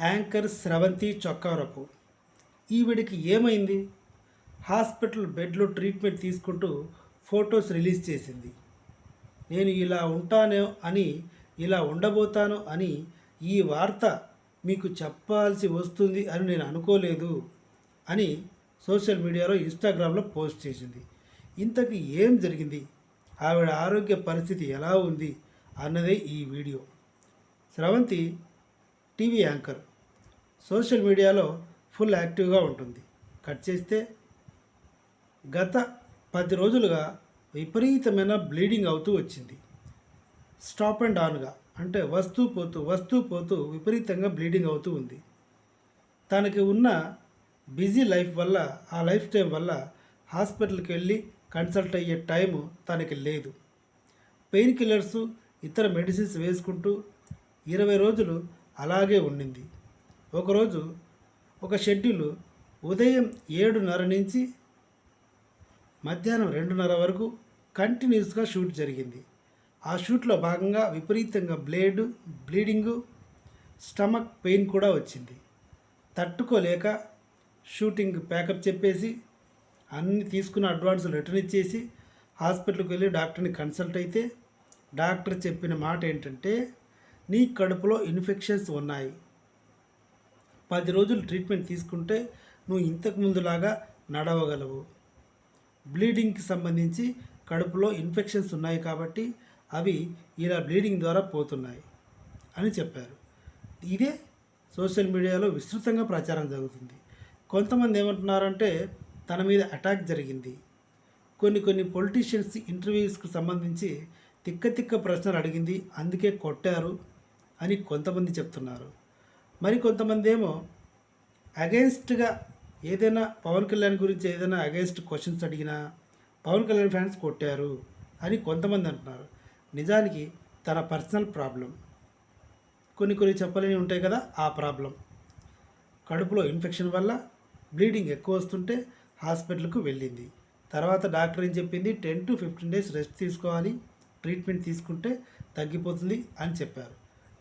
Anchor స్రవంతి చొక్కారపు. ఈవిడికి ఏమైంది? Hospital బెడ్లో ట్రీట్మెంట్ తీసుకుంటూ ఫొటోస్ రిలీజ్ చేసింది. నేను ఇలా ఉంటానో అని ఇలా ఉండబోతాను అని ఈ వార్త మీకు చెప్పాల్సి వస్తుంది అని నేను అనుకోలేదు అని సోషల్ మీడియాలో ఇన్స్టాగ్రామ్లో పోస్ట్ చేసింది. ఇంతకు ఏం జరిగింది? ఆవిడ ఆరోగ్య పరిస్థితి ఎలా ఉంది? అన్నదే ఈ video. Sravanthi TV anchor. Social మీడియాలో ఫుల్ యాక్టివ్గా ఉంటుంది. కట్ చేస్తే గత పది రోజులుగా విపరీతమైన బ్లీడింగ్ అవుతూ వచ్చింది. స్టాప్ అండ్ ఆన్గా అంటే వస్తూ పోతూ వస్తూ పోతూ విపరీతంగా బ్లీడింగ్ అవుతూ ఉంది. తనకి ఉన్న బిజీ లైఫ్ వల్ల ఆ లైఫ్ టైం వల్ల హాస్పిటల్కి వెళ్ళి కన్సల్ట్ అయ్యే టైము తనకి లేదు. పెయిన్ కిల్లర్స్ ఇతర మెడిసిన్స్ వేసుకుంటూ ఇరవై రోజులు అలాగే ఉండింది. ఒకరోజు ఒక షెడ్యూల్ ఉదయం ఏడున్నర నుంచి మధ్యాహ్నం రెండున్నర వరకు కంటిన్యూస్గా షూట్ జరిగింది. ఆ షూట్లో భాగంగా విపరీతంగా బ్లేడ్ బ్లీడింగు స్టమక్ పెయిన్ కూడా వచ్చింది. తట్టుకోలేక షూటింగ్ ప్యాకప్ చెప్పేసి అన్ని తీసుకున్న అడ్వాన్స్ రిటర్న్ ఇచ్చేసి హాస్పిటల్కి వెళ్ళి డాక్టర్ని కన్సల్ట్ అయితే డాక్టర్ చెప్పిన మాట ఏంటంటే నీ కడుపులో ఇన్ఫెక్షన్స్ ఉన్నాయి. పది రోజులు ట్రీట్మెంట్ తీసుకుంటే నువ్వు ఇంతకు ముందులాగా నడవగలవు. బ్లీడింగ్కి సంబంధించి కడుపులో ఇన్ఫెక్షన్స్ ఉన్నాయి కాబట్టి అవి ఇలా బ్లీడింగ్ ద్వారా పోతున్నాయి అని చెప్పారు. ఇదే సోషల్ మీడియాలో విస్తృతంగా ప్రచారం జరుగుతుంది. కొంతమంది ఏమంటున్నారంటే తన మీద అటాక్ జరిగింది. కొన్ని కొన్ని పొలిటీషియన్స్ ఇంటర్వ్యూస్కి సంబంధించి తిక్క తిక్క ప్రశ్నలు అడిగింది. అందుకే కొట్టారు. అని కొంతమంది చెప్తున్నారు. మరి కొంతమంది ఏమో అగెన్స్ట్గా ఏదైనా పవన్ కళ్యాణ్ గురించి ఏదైనా అగెన్స్ట్ క్వశ్చన్స్ అడిగినా పవన్ కళ్యాణ్ ఫ్యాన్స్ కొట్టారు అని కొంతమంది అంటున్నారు. నిజానికి తన పర్సనల్ ప్రాబ్లం. కొన్ని కొన్ని చెప్పలేని ఉంటాయి కదా ఆ ప్రాబ్లం. కడుపులో ఇన్ఫెక్షన్ వల్ల బ్లీడింగ్ ఎక్కువ వస్తుంటే హాస్పిటల్కు వెళ్ళింది. తర్వాత డాక్టర్ ఏం చెప్పింది? Ten to fifteen days rest తీసుకోవాలి. ట్రీట్మెంట్ తీసుకుంటే తగ్గిపోతుంది అని చెప్పారు.